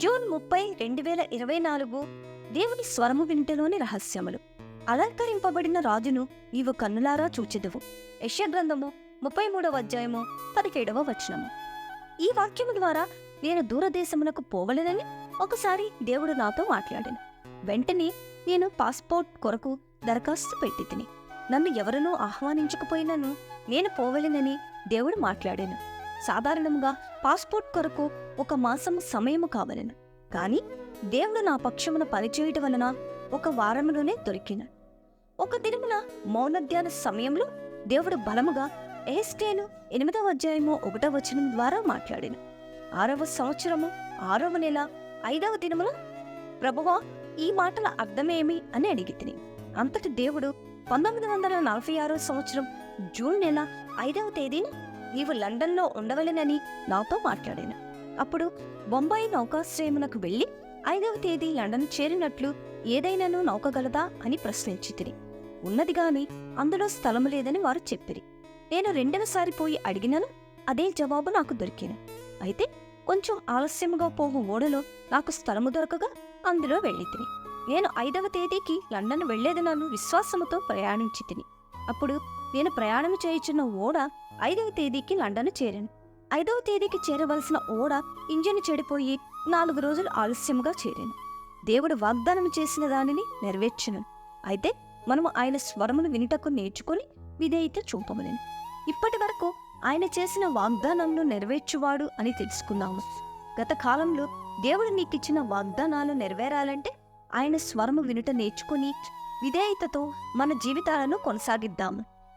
June ముప్పై రెండు వేల ఇరవై నాలుగు దేవుని స్వరము వింటలోని రహస్యములు. అలంకరింపబడిన రాజును నీవు కన్నులారా చూచెదవు. యశ్యగ్రంథము ముప్పై మూడవ అధ్యాయము పదిహేడవ వచనము. ఈ వాక్యము ద్వారా నేను దూరదేశమునకు పోవలెనని ఒకసారి దేవుడు నాతో మాట్లాడాను. వెంటనే నేను పాస్పోర్ట్ కొరకు దరఖాస్తు పెట్టి తిని నన్ను ఎవరినూ ఆహ్వానించకపోయినను నేను పోవలెనని దేవుడు మాట్లాడాను. సాధారణంగా పాస్పోర్ట్ కొరకు ఒక మాసం సమయము కావలను. కానీ దేవుడు నా పక్షమున పనిచేయటం వలన ఒక వారంలోనే దొరికిన. ఒక దినమున మౌనధ్యాన సమయంలో దేవుడు బలముగా ఏస్టేను ఎనిమిదవ అధ్యాయము ఒకటవ వచనం ద్వారా మాట్లాడాను. ఆరవ సంవత్సరము ఆరవ నెల ఐదవ దినమున ప్రభువా ఈ మాటల అర్థమేమి అని అడిగి తిని అంతటి దేవుడు పంతొమ్మిది వందల నలభై ఆరో సంవత్సరం జూన్ నెల ఐదవ తేదీన నీవు లండన్లో ఉండవలెనని నాతో మాట్లాడాను. అప్పుడు బొంబాయి నౌకాశ్రయమునకు వెళ్ళి ఐదవ తేదీ లండన్ చేరినట్లు ఏదైనాను నౌకగలదా అని ప్రశ్నించి తిని ఉన్నది గాని అందులో స్థలము లేదని వారు చెప్పిరి. నేను రెండవసారి పోయి అడిగినను అదే జవాబు నాకు దొరికిన. అయితే కొంచెం ఆలస్యముగా పోగు ఓడలో నాకు స్థలము దొరకగా అందులో వెళ్ళి తిని నేను ఐదవ తేదీకి లండన్ వెళ్ళేదనను విశ్వాసముతో ప్రయాణించి తిని అప్పుడు నేను ప్రయాణం చేయించిన ఓడ ఐదవ తేదీకి లండన్ చేరాను. ఐదవ తేదీకి చేరవలసిన ఓడ ఇంజిన్ చెడిపోయి నాలుగు రోజులు ఆలస్యంగా చేరాను. దేవుడు వాగ్దానం చేసిన దానిని నెరవేర్చును. అయితే మనము ఆయన స్వరమును వినుటకు నేర్చుకుని విధేయత చూపమలేను ఇప్పటి వరకు ఆయన చేసిన వాగ్దానంను నెరవేర్చువాడు అని తెలుసుకున్నాము గత కాలంలో దేవుడు నీకిచ్చిన వాగ్దానాలు నెరవేరాలంటే ఆయన స్వరము వినుట నేర్చుకుని విధేయతతో మన జీవితాలను కొనసాగిద్దాము.